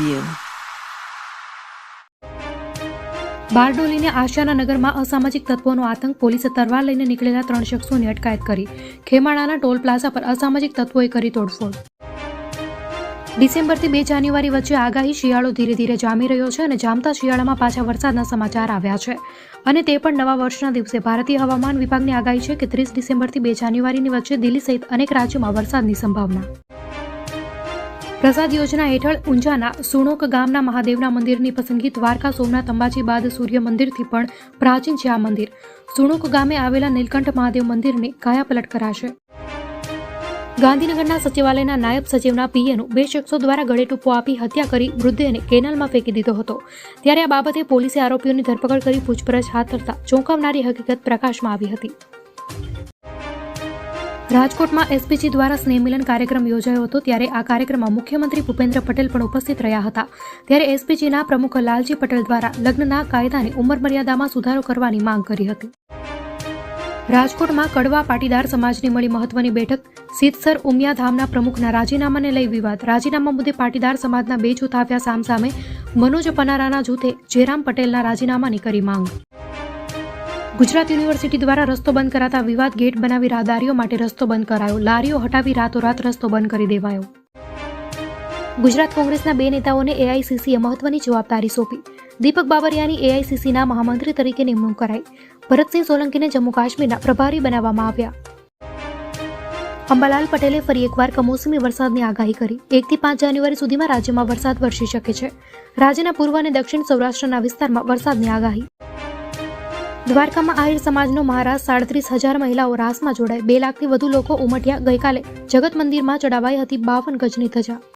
VM બારડોલીને આશાના નગરમાં અસામાજિક તત્વોનો આતંક પોલીસે તરવાર લઈને નીકળેલા ત્રણ શખ્સોની અટકાયત કરી. ખેમાણાના ટોલ પ્લાઝા પર અસામાજિક તત્વોએ કરી તોડફોડ. ડિસેમ્બરથી બે જાન્યુઆરી વચ્ચે આગાહી શિયાળો ધીરે ધીરે જામી રહ્યો છે અને જામતા શિયાળામાં પાછા વરસાદના સમાચાર આવ્યા છે. અને તે પણ નવા વર્ષના દિવસે. ભારતીય હવામાન વિભાગની આગાહી છે કે ત્રીસ ડિસેમ્બરથી બે જાન્યુઆરીની વચ્ચે દિલ્હી સહિત અનેક રાજ્યોમાં વરસાદની સંભાવના. પ્રસાદ યોજના હેઠળ ઊંઝાના સુણોક ગામના મહાદેવના મંદિરની પસંદગી દ્વારકા સોમનાથ અંબાજી બાદ સૂર્ય મંદિરથી પણ પ્રાચીન છે આ મંદિર. સુણોક ગામે આવેલા નીલકંઠ મહાદેવ મંદિરને કાયાપલટ કરાશે. ગાંધીનગરના સચિવાલયના નાયબ સચિવના પીએનું બે શખ્સો દ્વારા ગળે ટૂંપો આપી હત્યા કરી મૃતદેહને કેનાલમાં ફેંકી દીધો હતો. ત્યારે આ બાબતે પોલીસે આરોપીઓની ધરપકડ કરી પૂછપરછ હાથ ધરતા ચોંકાવનારી હકીકત પ્રકાશમાં આવી હતી. રાજકોટમાં એસપીજી દ્વારા સ્નેહમિલન કાર્યક્રમ યોજાયો હતો ત્યારે આ કાર્યક્રમમાં મુખ્યમંત્રી ભૂપેન્દ્ર પટેલ પણ ઉપસ્થિત રહ્યા હતા. ત્યારે એસપીજીના પ્રમુખ લાલજી પટેલ દ્વારા લગ્નના કાયદાની ઉંમર મર્યાદામાં સુધારો કરવાની માંગ કરી હતી. રાજકોટમાં કડવા પાટીદાર સમાજની મળી મહત્વની બેઠક. સીતસર ઉમિયા ધામના પ્રમુખના રાજીનામાને લઈ વિવાદ. રાજીનામા મુદ્દે પાટીદાર સમાજના બે જૂથ આવ્યા સામસામે મનોજ પનારાના જૂથે જેરામ પટેલના રાજીનામાની કરી માંગ. ગુજરાત યુનિવર્સિટી દ્વારા રસ્તો બંધ કરાતા વિવાદ ગેટ બનાવી રાહદારીઓ માટે રસ્તો બંધ કરાયો. લારીઓ હટાવી રાતોરાત રસ્તો બંધ કરી દેવાયો. ગુજરાત કોંગ્રેસના બે નેતાઓને એઆઈસીસીએ મહત્વની જવાબદારી સોંપી. દીપક બાબરિયાની એઆઈસીસીના મહામંત્રી તરીકે નિમણૂક કરાઈ. ભરતસિંહ સોલંકીને જમ્મુ કાશ્મીરના પ્રભારી બનાવવામાં આવ્યા. અંબાલાલ પટેલે ફરી એકવાર કમોસમી વરસાદની આગાહી કરી. એકથી પાંચ જાન્યુઆરી સુધીમાં રાજ્યમાં વરસાદ વરસી શકે છે. રાજ્યના પૂર્વ અને દક્ષિણ સૌરાષ્ટ્રના વિસ્તારમાં વરસાદની આગાહી. દ્વારકામાં આહિર સમાજનો મહારાજ સાડત્રીસ હજાર મહિલાઓ રાસમાં જોડાય. બે લાખથી વધુ લોકો ઉમટ્યા ગઈકાલે. જગત મંદિરમાં ચડાવાઈ હતી બાવન ગજની ધજા.